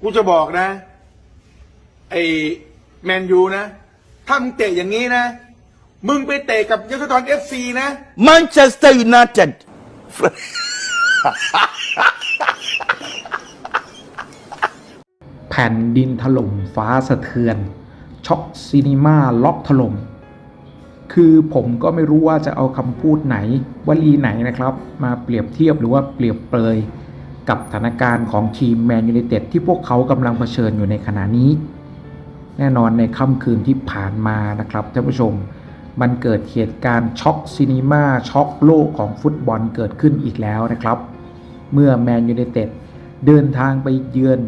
กูจะบอกนะ ไอ้แมนยูนะ ถ้ามึงเตะอย่างนี้นะ มึงไปเตะกับยศธรเอฟซีนะ Manchester United แผ่นดินถล่มฟ้าสะเทือน ช็อกซีนีมาล็อกถล่ม คือผมก็ไม่รู้ว่าจะเอาคำพูดไหนวลีไหนนะครับ มาเปรียบเทียบหรือว่าเปรียบเปรย กับสถานการณ์ของทีมแมนยูไนเต็ดที่พวกเขากำลังเผชิญอยู่ในขณะนี้ แน่นอนในค่ำคืนที่ผ่านมานะครับท่านผู้ชม มันเกิดเหตุการณ์ช็อกซีนีมาช็อกโลกของฟุตบอลเกิดขึ้นอีกแล้วนะครับ เมื่อแมนยูไนเต็ดเดินทางไปเยือน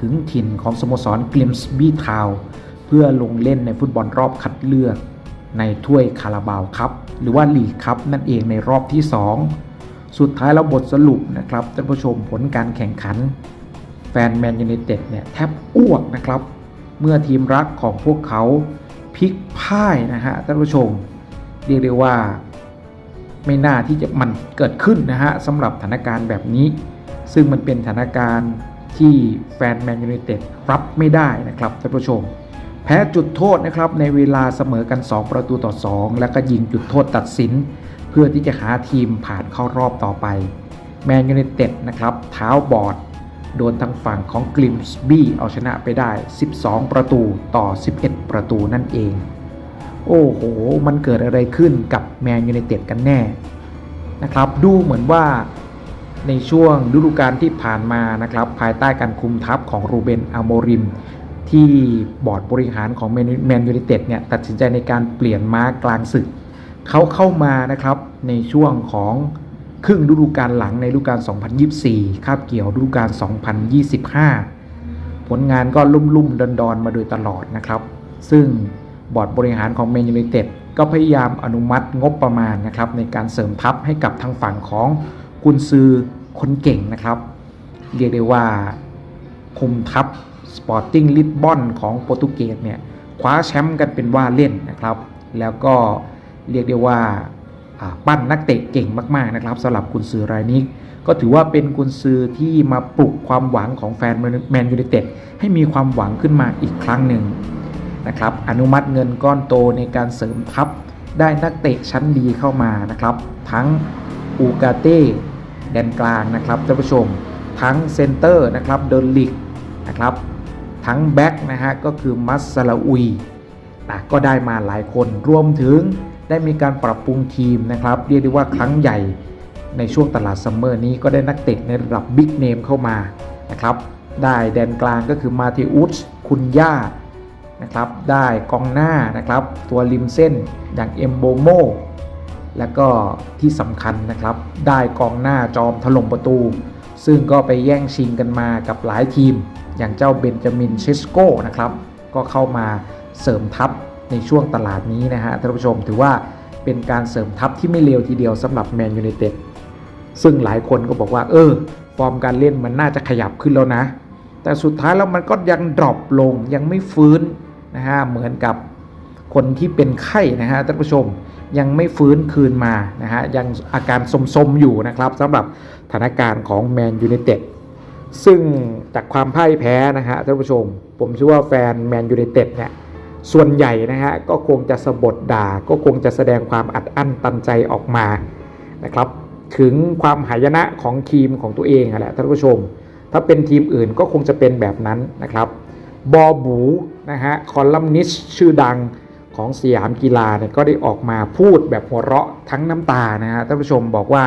ถึงถิ่นของสโมสรกลิมส์บีทาวเพื่อลงเล่นในฟุตบอลรอบคัดเลือก ในถ้วยคาราบาวครับ หรือว่าลีกครับนั่นเองในรอบที่ 2 สุดท้ายแล้วบทสรุปนะครับท่านผู้ชมผลการแข่งขัน แฟนแมนยูไนเต็ดเนี่ยแทบอ้วกนะครับ เมื่อทีมรักของพวกเขาพลิกพ่ายนะฮะท่านผู้ชมเรียกได้ว่าไม่น่าที่จะมันเกิดขึ้นนะฮะสำหรับสถานการณ์แบบนี้ ซึ่งมันเป็นสถานการณ์ที่แฟนแมนยูไนเต็ดรับไม่ได้นะครับท่านผู้ชม แพ้จุดโทษนะครับในเวลาเสมอกัน 2 ประตูต่อ 2 แล้วก็ยิงจุดโทษตัดสิน เพื่อที่จะหาทีมผ่านเข้ารอบต่อไป แมนยูไนเต็ดนะครับเท้าบอด โดนทางฝั่งของกลิมส์บี้เอาชนะไปได้ 12 ประตูต่อ 11 ประตูนั่นเอง โอ้โห มันเกิดอะไรขึ้นกับแมนยูไนเต็ดกันแน่นะครับ ดูเหมือนว่าในช่วงฤดูกาลที่ผ่านมานะครับ ภายใต้การคุมทัพของรูเบนอโมริม ที่บอร์ดบริหารของแมนยูไนเต็ดเนี่ยตัดสินใจในการเปลี่ยนม้ากลางศึก เขาเข้ามานะครับในช่วงของครึ่งฤดูกาลหลังในฤดูกาล 2024 คาบเกี่ยวฤดูกาล 2025 ผลงานก็ลุ่มลุ่มดอนดอนๆ มาโดยตลอดนะครับ ซึ่งบอร์ดบริหารของแมนยูไนเต็ดก็พยายามอนุมัติงบประมาณนะครับในการเสริมทัพให้กับทางฝั่งของกุนซือคนเก่งนะครับ เรียกได้ว่าคุมทัพสปอร์ติ้งลิสบอนของโปรตุเกสเนี่ยคว้าแชมป์กันเป็นว่าเล่นนะครับ แล้วก็ เรียกได้ว่าปั้นนักเตะเก่งมาก ๆ นะครับสำหรับกุนซือรายนี้ก็ถือว่าเป็นกุนซือที่มาปลุกความหวังของแฟนแมนยูไนเต็ดให้มีความหวังขึ้นมาอีกครั้งหนึ่งนะครับอนุมัติเงินก้อนโตในการเสริมทัพได้นักเตะชั้นดีเข้ามานะครับ ทั้งอูกาเต้แดนกลางนะครับท่านผู้ชม ทั้งเซนเตอร์นะครับเดนลิกนะครับทั้งแบ็กนะฮะก็คือมัสซาลาอุยนะก็ได้มาหลายคนรวมถึง ได้มีการปรับปรุงทีมนะครับ เรียกได้ว่าครั้งใหญ่ในช่วงตลาดซัมเมอร์นี้ก็ได้นักเตะในระดับบิ๊กเนมเข้ามานะครับ ได้แดนกลางก็คือมาติอุสคุณย่านะครับ ได้กองหน้านะครับ ตัวริมเส้นอย่างเอมโบโมแล้วก็ที่สำคัญนะครับ ได้กองหน้าจอมถล่มประตู ซึ่งก็ไปแย่งชิงกันมากับหลายทีม อย่างเจ้าเบนจามินเชสโกนะครับ ก็เข้ามาเสริมทัพ ในช่วงตลาดนี้นะฮะท่านผู้ชมถือว่าเป็นการเสริมทัพที่ไม่เลวทีเดียวสำหรับแมนยูไนเต็ดซึ่งหลายคนก็บอกว่า เออ ฟอร์มการเล่นมันน่าจะขยับขึ้นแล้วนะ แต่สุดท้ายแล้วมันก็ยังดรอปลงยังไม่ฟื้นนะฮะเหมือนกับคนที่เป็นไข้นะฮะท่านผู้ชมยังไม่ฟื้นคืนมานะฮะยังอาการสมๆอยู่นะครับสำหรับสถานการณ์ของแมนยูไนเต็ดซึ่งจากความพ่ายแพ้นะฮะท่านผู้ชม ผมเชื่อว่าแฟนแมนยูไนเต็ดเนี่ย ส่วนใหญ่นะฮะก็คงจะสะบดด่า ก็คงจะแสดงความอัดอั้นตันใจออกมานะครับ ถึงความหายนะของทีมของตัวเองอะแหละท่านผู้ชม ถ้าเป็นทีมอื่นก็คงจะเป็นแบบนั้นนะครับ บอบูนะฮะคอลัมนิสชื่อดังของสยามกีฬาเนี่ยก็ได้ออกมาพูดแบบหัวเราะทั้งน้ำตานะฮะท่านผู้ชมบอกว่า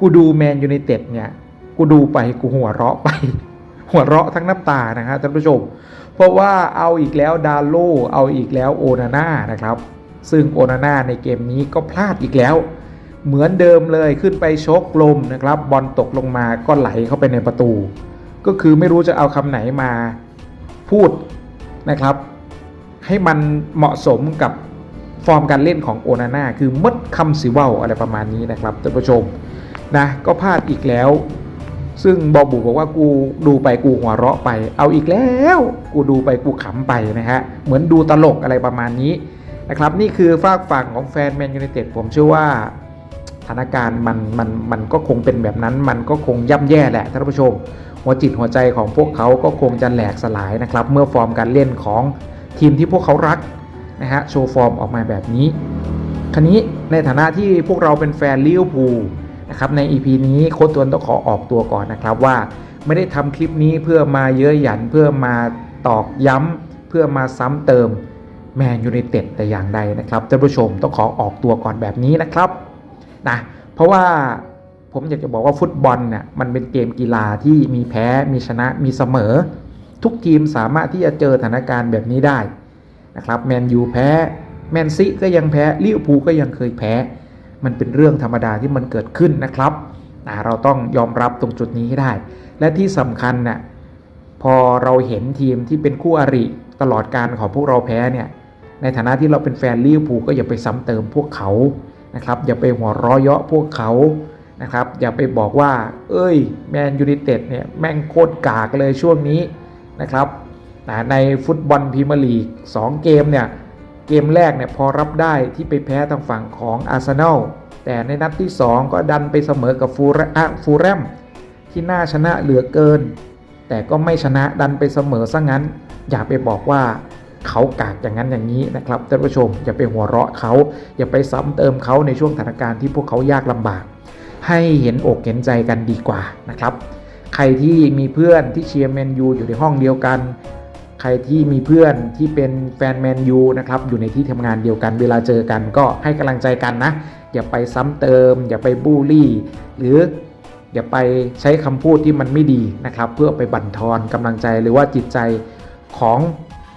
กูดูแมนยูไนเต็ดเนี่ยกูดูไปกูหัวเราะไป หัวเราะทั้งน้ำตานะฮะท่านผู้ชม เพราะว่าเอาอีกแล้วดาโลเอาอีกแล้วโอนาน่านะครับ ซึ่งโอนาน่าในเกมนี้ก็พลาดอีกแล้ว เหมือนเดิมเลยขึ้นไปชกลมนะครับ บอลตกลงมาก็ไหลเข้าไปในประตู ก็คือไม่รู้จะเอาคำไหนมาพูดนะครับ ให้มันเหมาะสมกับฟอร์มการเล่นของโอนาน่าคือมดคำสิเว่าอะไรประมาณนี้นะครับท่านผู้ชมนะก็พลาดอีกแล้ว ซึ่งบอบูบอกว่ากูดูไปกูหัวเราะไป เอาอีกแล้ว กูดูไปกูขำไปนะฮะ เหมือนดูตลกอะไรประมาณนี้นะครับ นี่คือฝากฝั่งของแฟนแมนยูไนเต็ดผมเชื่อว่าสถานการณ์มันมันมันก็คงเป็นแบบนั้น มันก็คงย่ำแย่แหละท่านผู้ชม หัวจิตหัวใจของพวกเขาก็คงจะแหลกสลายนะครับ เมื่อฟอร์มการเล่นของทีมที่พวกเขารักนะฮะโชว์ฟอร์มออกมาแบบนี้คราวนี้ในฐานะที่พวกเราเป็นแฟนลิเวอร์พูล นะครับใน EP นี้โค้ชตวนต้องขอออกตัวก่อนนะครับว่าไม่ได้ทำคลิปนี้เพื่อมาเย้ยหยันเพื่อมาตอกย้ำเพื่อมาซ้ำเติมแมนยูไนเต็ดแต่อย่างใดนะครับท่านผู้ชมต้องขอออกตัวก่อนแบบนี้นะครับนะเพราะว่าผมอยากจะบอกว่าฟุตบอลเนี่ยมันเป็นเกมกีฬาที่มีแพ้มีชนะมีเสมอ ทุกทีมสามารถที่จะเจอสถานการณ์แบบนี้ได้นะครับแมนยูแพ้แมนซีก็ยังแพ้ลิเวอร์พูลก็ยังเคยแพ้ มันเป็นเรื่องธรรมดาที่มันเกิดขึ้นนะครับเราต้องยอมรับตรงจุดนี้ให้ได้ และที่สำคัญน่ะพอเราเห็นทีมที่เป็นคู่อริตลอดการของพวกเราแพ้เนี่ยในฐานะที่เราเป็นแฟนลิเวอร์พูลก็อย่าไปซ้ำเติมพวกเขานะครับอย่าไปหัวเร้อเยาะพวกเขานะครับอย่าไปบอกว่า เอ้ยแมนยูไนเต็ดเนี่ยแม่งโคตรกากเลยช่วงนี้นะครับอ่ในฟุตบอลพรีเมียร์ลีก2เกมเนี่ย กมแรกเนี่ยพอรับได้ที่ไปแพ้ทางฝั่งของอาร์เซนอลแต่ในนัดที่ 2 ก็ดันไปเสมอกับฟูรอะฟูแรมที่น่าชนะเหลือเกิน แต่ก็ไม่ชนะดันไปเสมอซะงั้น อย่าไปบอกว่าเขากากอย่างนั้นอย่างนี้นะครับท่านผู้ชม อย่าไปหัวเราะเขา อย่าไปซ้ำเติมเขาในช่วงสถานการณ์ที่พวกเขายากลำบาก ให้เห็นอกเห็นใจกันดีกว่านะครับ ใครที่มีเพื่อนที่เชียร์แมนยูอยู่ในห้องเดียวกัน ใครที่มีเพื่อนที่เป็นแฟนแมนยูนะครับอยู่ในที่ทำงานเดียวกัน เวลาเจอกันก็ให้กำลังใจกันนะ อย่าไปซ้ำเติม อย่าไปบูลลี่ หรืออย่าไปใช้คำพูดที่มันไม่ดีนะครับ เพื่อไปบั่นทอนกำลังใจหรือว่าจิตใจของ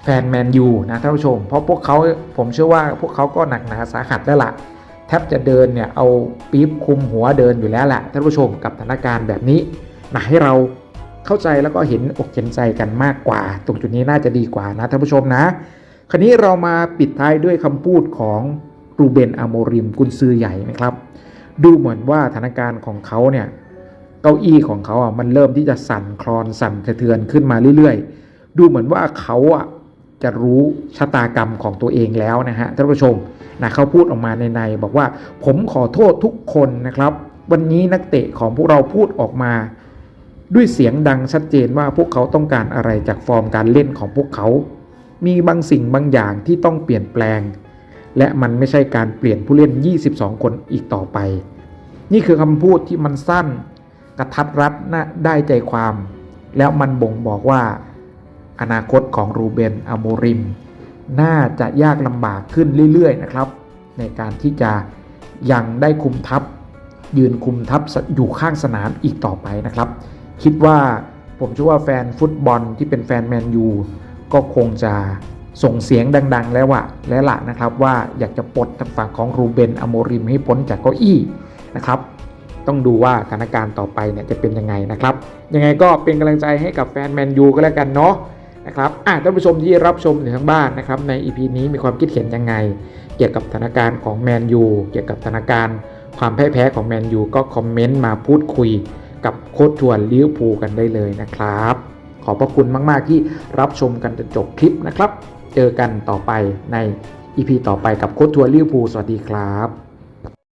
แฟนแมนยูนะท่านผู้ชม เพราะพวกเขาผมเชื่อว่าพวกเขาก็หนักหนาสาหัสแล้วล่ะแทบจะเดินเนี่ยเอาปี๊บคุมหัวเดินอยู่แล้วแหละท่านผู้ชมกับสถานการณ์แบบนี้นะให้เรา เข้าใจแล้วก็เห็นอกเห็นใจกันมากกว่า ตรงจุดนี้น่าจะดีกว่านะท่านผู้ชมนะ คราวนี้เรามาปิดท้ายด้วยคำพูดของรูเบนอโมริมกุนซือใหญ่นะครับ ดูเหมือนว่าสถานการณ์ของเขาเนี่ยเก้าอี้ของเขาอะมันเริ่มที่จะสั่นคลอนสั่นสะเทือนขึ้นมาเรื่อยๆ ดูเหมือนว่าเขาอะจะรู้ชะตากรรมของตัวเองแล้วนะฮะท่านผู้ชมนะเขาพูดออกมาในในบอกว่าผมขอโทษทุกคนนะครับ วันนี้นักเตะของพวกเราพูดออกมา ด้วยเสียงดังชัดเจนว่าพวกเขาต้องการอะไรจากฟอร์มการเล่นของพวกเขา มีบางสิ่งบางอย่างที่ต้องเปลี่ยนแปลง และมันไม่ใช่การเปลี่ยนผู้เล่น 22 คนอีกต่อไป นี่คือคำพูดที่มันสั้น กระทัดรัดนะได้ใจความ แล้วมันบ่งบอกว่า อนาคตของรูเบนอโมริม น่าจะยากลำบากขึ้นเรื่อย ๆ นะครับ ในการที่จะยังได้คุมทัพ ยืนคุมทัพอยู่ข้างสนามอีกต่อไปนะครับ คิดว่าผมเชื่อว่าแฟนฟุตบอลที่เป็นแฟนแมนยูก็คงจะส่งเสียงดัง ๆ แล้วอะและละนะครับว่าอยากจะปลดทางฝั่งของรูเบนอโมริมให้พ้นจากเก้าอี้นะครับ ต้องดูว่าสถานการณ์ต่อไปเนี่ยจะเป็นยังไงนะครับ ยังไงก็เป็นกำลังใจให้กับแฟนแมนยูก็แล้วกันเนาะนะครับอะท่านผู้ชมที่รับชมอยู่ทางบ้านนะครับใน EP นี้มีความคิดเห็นยังไง เกี่ยวกับสถานการณ์ของแมนยูเกี่ยวกับสถานการณ์ความแพ้แพ้ของแมนยูก็คอมเมนต์มาพูดคุย กับโค้ชทวนลิเวอร์พูลกันได้เลยนะครับ ขอบพระคุณมาก ๆ ที่รับชมกันจนจบคลิปนะครับ เจอกันต่อไปใน EP ต่อไปกับโค้ชทัวร์ลิเวอร์พูลสวัสดีครับ